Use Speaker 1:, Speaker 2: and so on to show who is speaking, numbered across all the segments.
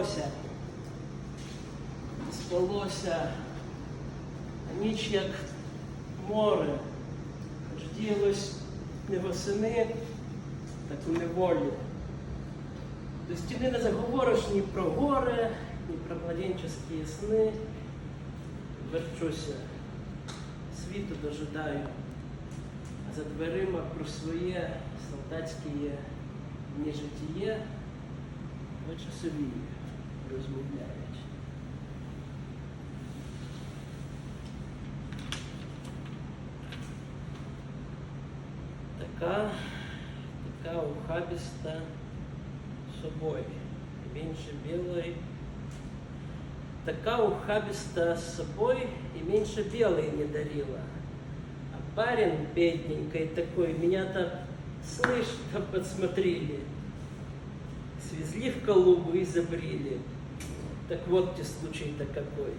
Speaker 1: спалося, спалося, ніч як море, хоч діялось не восени, так у неволі. До стіни не заговориш ні про горе, ні про младенческие сни. Верчуся, світу дожидаю, а за дверима про своє солдатське дні житіє, ви часові розмовляють. Така, така ухабіста собой, меньше белой. Така ухабиста с собой и меньше белой не дарила. А парень бедненький такой, меня-то, слышь, там подсмотрели. Свезли в Калугу и забрили. Так вот те случай-то какой.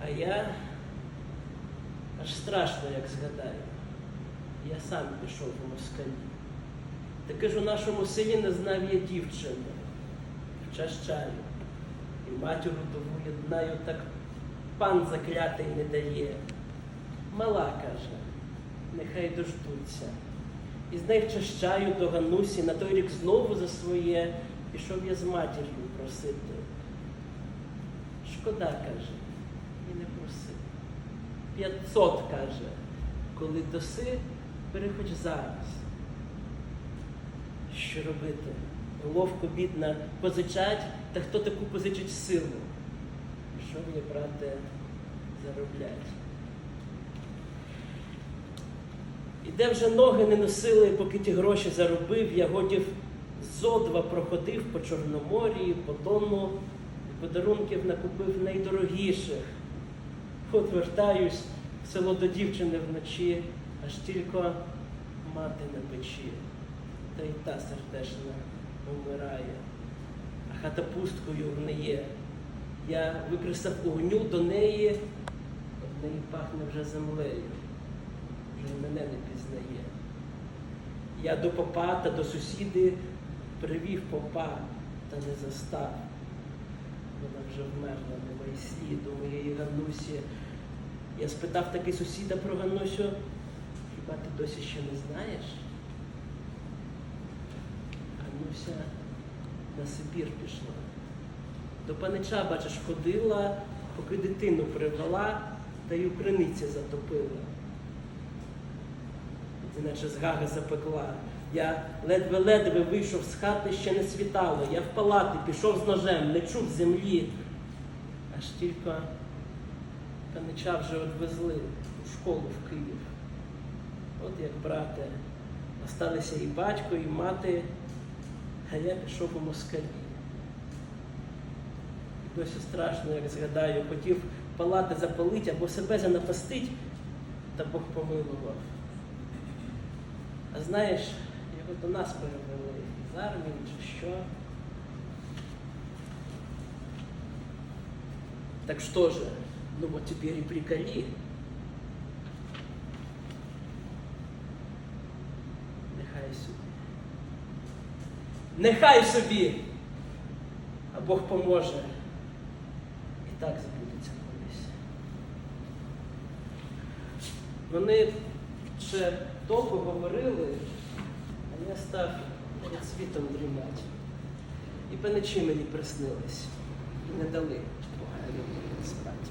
Speaker 1: А я аж страшно, як згадаю. Я сам пішов у москалі. Таки ж у нашому селі не знав я дівчину, вчащаю. І матір удову єднаю, так пан заклятий не дає. Мала каже, нехай дождуться. І з нею вчащаю до на той рік знову за своє пішов я з матір'ю просити. Шкода, каже, і не проси. П'ятсот, каже, коли доси, бери хоч зараз. Що робити? Ловко бідна позичать, та хто таку позичить силу? Що мені, брате, зароблять? І де вже ноги не носили, поки ті гроші заробив, я годів зо два проходив по Чорноморії, по Дону, подарунків накупив найдорогіших. От вертаюсь в село до дівчини вночі, аж тільки мати на печі, та й та сердешна вмирає, а хата пусткою гниє. Я викресав огню до неї, от неї пахне вже землею, й мене не пізнає. Я до попа та до сусіди привів попа та не застав. Вона вже вмерла, немає сліду моєї Ганусі. Я спитав таки сусіда про Ганусю, хіба ти досі ще не знаєш? Гануся на Сибір пішла. До панича, бачиш, ходила, поки дитину привела та й у затопила. Іначе з гаги запекла. Я ледве-ледве вийшов з хати, ще не світало. Я в палати пішов з ножем, не чув землі. Аж тільки панича вже одвезли у школу в Київ. От як, брате, осталися і батько, і мати, а я пішов у москалі. І досі страшно, як згадаю, хотів палати запалить або себе занапастить, та Бог помилував. А знаєш, його до нас перевели з армії чи що. Так что же, ну вот теперь и приколи. Нехай собі. Нехай собі! А Бог поможе. І так забудеться колись. Вони ще довго говорили, а я став перед світом дрімати. І паничі мені приснились, і не дали погано людям спати.